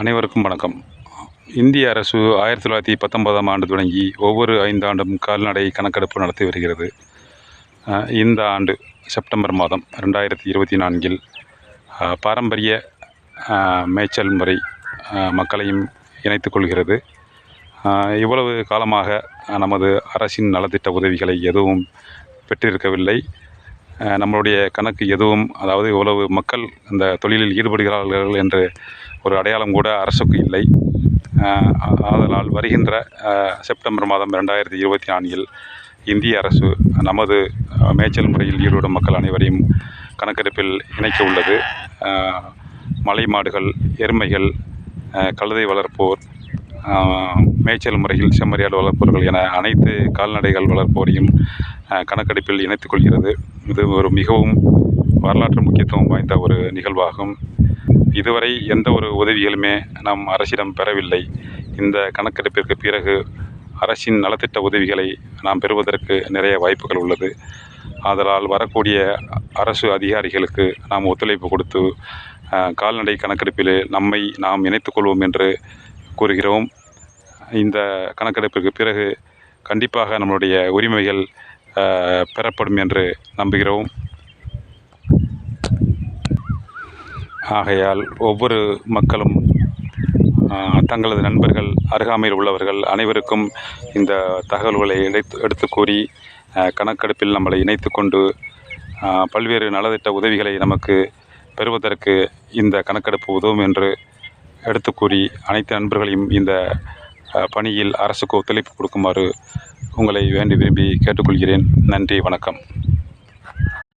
அனைவருக்கும் வணக்கம். இந்திய அரசு ஆயிரத்தி தொள்ளாயிரத்தி பத்தொன்பதாம் ஆண்டு தொடங்கி ஒவ்வொரு ஐந்தாண்டும் கால்நடை கணக்கெடுப்பு நடத்தி வருகிறது. இந்த ஆண்டு செப்டம்பர் மாதம் ரெண்டாயிரத்தி இருபத்தி நான்கில் பாரம்பரிய மேய்ச்சல் முறை மக்களையும் இணைத்து கொள்கிறது. இவ்வளவு காலமாக நமது அரசின் நலத்திட்ட உதவிகளை எதுவும் பெற்றிருக்கவில்லை. நம்மளுடைய கணக்கு எதுவும் அதாவது இவ்வளவு மக்கள் இந்த தொழிலில் ஈடுபடுகிறார்கள் என்று ஒரு அடையாளம் கூட அரசுக்கு இல்லை. ஆதலால் வருகின்ற செப்டம்பர் மாதம் ரெண்டாயிரத்தி இருபத்தி நான்கில் இந்திய அரசு நமது மேய்ச்சல் முறையில் ஈடுபடும் மக்கள் அனைவரையும் கணக்கெடுப்பில் இணைக்க உள்ளது. மலை மாடுகள் எருமைகள் கழுதை வளர்ப்போர் மேய்ச்சல் முறையில் செம்மறியாடு வளர்ப்பவர்கள் என அனைத்து கால்நடைகள் வளர்ப்போரையும் கணக்கெடுப்பில் இணைத்துக் கொள்கிறது. இது ஒரு மிகவும் வரலாற்று முக்கியத்துவம் வாய்ந்த ஒரு நிகழ்வாகும். இதுவரை எந்த ஒரு உதவிகளுமே நாம் அரசிடம் பெறவில்லை. இந்த கணக்கெடுப்பிற்கு பிறகு அரசின் நலத்திட்ட உதவிகளை நாம் பெறுவதற்கு நிறைய வாய்ப்புகள் உள்ளது. ஆதலால் வரக்கூடிய அரசு அதிகாரிகளுக்கு நாம் ஒத்துழைப்பு கொடுத்து கால்நடை கணக்கெடுப்பில் நம்மை நாம் இணைத்துக்கொள்வோம் என்று கூறுகிறோம். இந்த கணக்கெடுப்பிற்கு பிறகு கண்டிப்பாக நம்மளுடைய உரிமைகள் பெறப்படும் என்று நம்புகிறோம். ஆகையால் ஒவ்வொரு மக்களும் தங்களது நண்பர்கள் அருகாமையில் உள்ளவர்கள் அனைவருக்கும் இந்த தகவல்களை எடுத்து எடுத்து கூறி கணக்கெடுப்பில் நம்மளை இணைத்து கொண்டு பல்வேறு நலத்திட்ட உதவிகளை நமக்கு பெறுவதற்கு இந்த கணக்கெடுப்பு உதவும் என்று எடுத்து கூறி அனைத்து நண்பர்களையும் இந்த பணியில் அரசுக்கு ஒத்துழைப்பு கொடுக்குமாறு உங்களை வேண்டி விரும்பி கேட்டுக்கொள்கிறேன். நன்றி வணக்கம்.